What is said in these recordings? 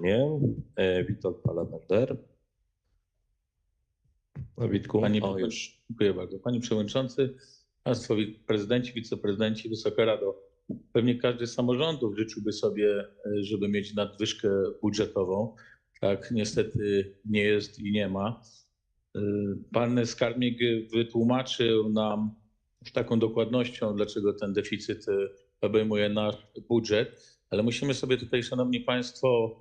uprzejmie. E, Witold Palabender. No, Witku, Panie, o, już. Dziękuję bardzo. Panie Przewodniczący, Państwo prezydenci, wiceprezydenci, Wysoka Rado. Pewnie każdy z samorządów życzyłby sobie, e, żeby mieć nadwyżkę budżetową. Tak niestety nie jest i nie ma. E, Pan skarbnik wytłumaczył nam z taką dokładnością, dlaczego ten deficyt obejmuje nasz budżet, ale musimy sobie tutaj, Szanowni Państwo,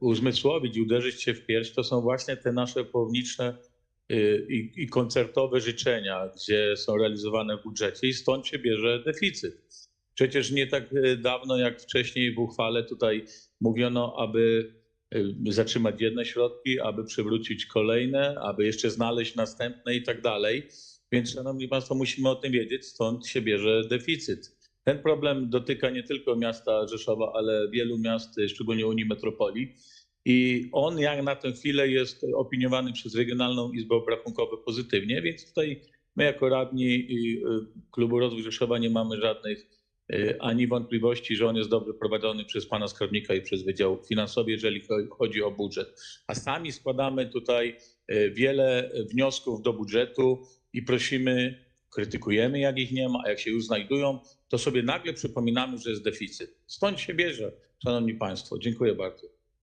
uzmysłowić i uderzyć się w pierś. To są właśnie te nasze powniczne y, i, i koncertowe życzenia, gdzie są realizowane w budżecie i stąd się bierze deficyt. Przecież nie tak y, dawno jak wcześniej w uchwale tutaj mówiono, aby y, zatrzymać jedne środki, aby przywrócić kolejne, aby jeszcze znaleźć następne i tak dalej. Więc, Szanowni Państwo, musimy o tym wiedzieć, stąd się bierze deficyt. Ten problem dotyka nie tylko miasta Rzeszowa, ale wielu miast, szczególnie Unii Metropolii. I on jak na tę chwilę jest opiniowany przez Regionalną Izbę Obrachunkową pozytywnie, więc tutaj my jako radni y, Klubu Rozwój Rzeszowa nie mamy żadnych y, ani wątpliwości, że on jest dobrze prowadzony przez pana skarbnika i przez Wydział Finansowy, jeżeli cho- chodzi o budżet. A sami składamy tutaj y, wiele wniosków do budżetu i prosimy, krytykujemy jak ich nie ma, a jak się już znajdują, to sobie nagle przypominamy, że jest deficyt. Stąd się bierze, szanowni państwo. Dziękuję bardzo.